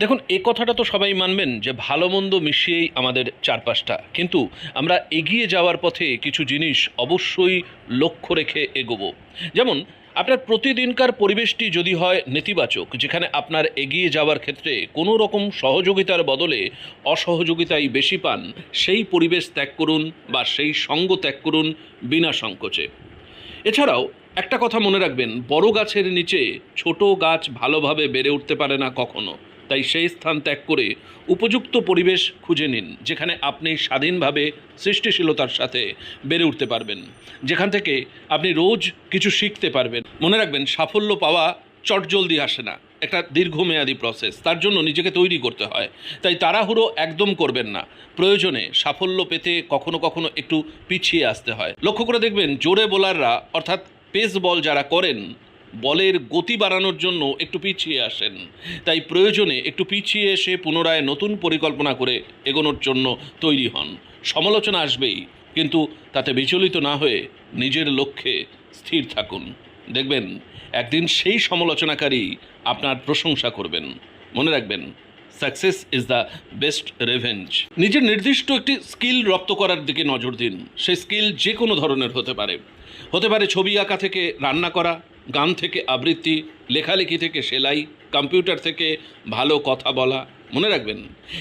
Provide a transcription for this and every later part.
দেখুন, এ কথাটা তো সবাই মানবেন যে ভালো মন্দ মিশিয়েই আমাদের চারপাশটা। কিন্তু আমরা এগিয়ে যাওয়ার পথে কিছু জিনিস অবশ্যই লক্ষ্য রেখে এগোবো। যেমন, আপনার প্রতিদিনকার পরিবেশটি যদি হয় নেতিবাচক, যেখানে আপনার এগিয়ে যাওয়ার ক্ষেত্রে কোনো রকম সহযোগিতার বদলে অসহযোগিতাই বেশি পান, সেই পরিবেশ ত্যাগ করুন বা সেই সঙ্গ ত্যাগ করুন বিনা সংকোচে। এছাড়াও, একটা কথা মনে রাখবেন, বড় গাছের নিচে ছোট গাছ ভালোভাবে বেড়ে উঠতে পারে না কখনো। তাই সেই স্থান ত্যাগ করে উপযুক্ত পরিবেশ খুঁজে নিন, যেখানে আপনি স্বাধীনভাবে সৃষ্টিশীলতার সাথে বেড়ে উঠতে পারবেন, যেখান থেকে আপনি রোজ কিছু শিখতে পারবেন। মনে রাখবেন, সাফল্য পাওয়া চটজলদি আসে না, একটা দীর্ঘমেয়াদী প্রসেস তার জন্য নিজেকে তৈরি করতে হয়। তাই তাড়াহুড়ো একদম করবেন না, প্রয়োজনে সাফল্য পেতে কখনো কখনো একটু পিছিয়ে আসতে হয়। লক্ষ্য করে দেখবেন, জোরে বোলাররা, অর্থাৎ পেস বল যারা করেন বলের গতি বাড়ানোর জন্য একটু পিছিয়ে আসেন। তাই প্রয়োজনে একটু পিছিয়ে এসে পুনরায় নতুন পরিকল্পনা করে এগোনোর জন্য তৈরি হন। সমালোচনা আসবেই, কিন্তু তাতে বিচলিত না হয়ে নিজের লক্ষ্যে স্থির থাকুন। দেখবেন, একদিন সেই সমালোচনাকারী আপনার প্রশংসা করবেন। মনে রাখবেন success is the best revenge নিজের নির্দিষ্ট একটি স্কিল রপ্ত করার দিকে নজর দিন। সেই স্কিল যে কোনো ধরনের হতে পারে। হতে পারে ছবি আঁকা থেকে রান্না করা গান থেকে আবৃত্তি, লেখালেখি থেকে সেলাই, কম্পিউটার থেকে ভালো কথা বলা, মনে রাখবেন,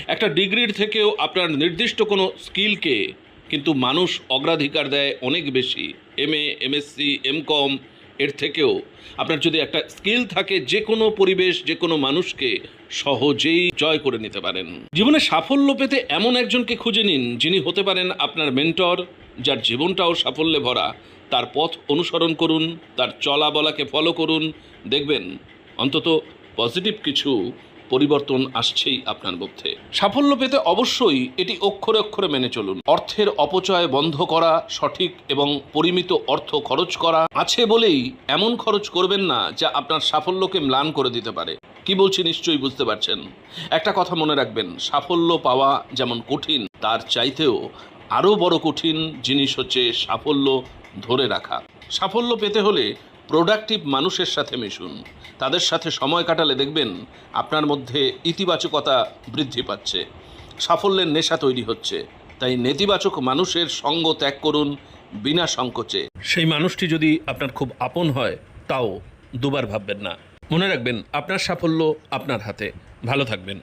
একটা ডিগ্রির থেকেও আপনার নির্দিষ্ট কোনো স্কিলকে কিন্তু মানুষ অগ্রাধিকার দেয় অনেক বেশি। M A MSc M com এর থেকেও। আপনার যদি একটা স্কিল থাকে যে কোনো পরিবেশ, যে কোনো মানুষকে সহজেই জয় করে নিতে পারেন। জীবনে সাফল্য পেতে এমন একজনকে খুঁজে নিন যিনি হতে পারেন আপনার মেন্টর, যার জীবনটাও সাফল্যে ভরা। তার পথ অনুসরণ করুন, তার চলা বলাকে ফলো করুন। দেখবেন, অন্তত পজিটিভ কিছু পরিবর্তন আসছেই আপনার মধ্যে। সাফল্য পেতে অবশ্যই এটি অক্ষরে অক্ষরে মেনে চলুন। অর্থের অপচয় বন্ধ করা, সঠিক এবং পরিমিত অর্থ খরচ করা আছে বলেই এমন খরচ করবেন না যা আপনার সাফল্যকে ম্লান করে দিতে পারে। কি বলছি নিশ্চয়ই বুঝতে পারছেন? একটা কথা মনে রাখবেন, সাফল্য পাওয়া যেমন কঠিন, তার চাইতেও আরও বড় কঠিন জিনিস হচ্ছে সাফল্য ধরে রাখা। সাফল্য পেতে হলে প্রোডাক্টিভ মানুষের সাথে মিশুন। তাদের সাথে সময় কাটালে দেখবেন আপনার মধ্যে ইতিবাচকতা বৃদ্ধি পাচ্ছে। সাফল্যের নেশা তৈরি হচ্ছে। তাই নেতিবাচক মানুষের সঙ্গ ত্যাগ করুন বিনা সংকোচে। সেই মানুষটি যদি আপনার খুব আপন হয়, তাও দুবার ভাববেন না। মনে রাখবেন, আপনার সাফল্য আপনার হাতে। ভালো থাকবেন।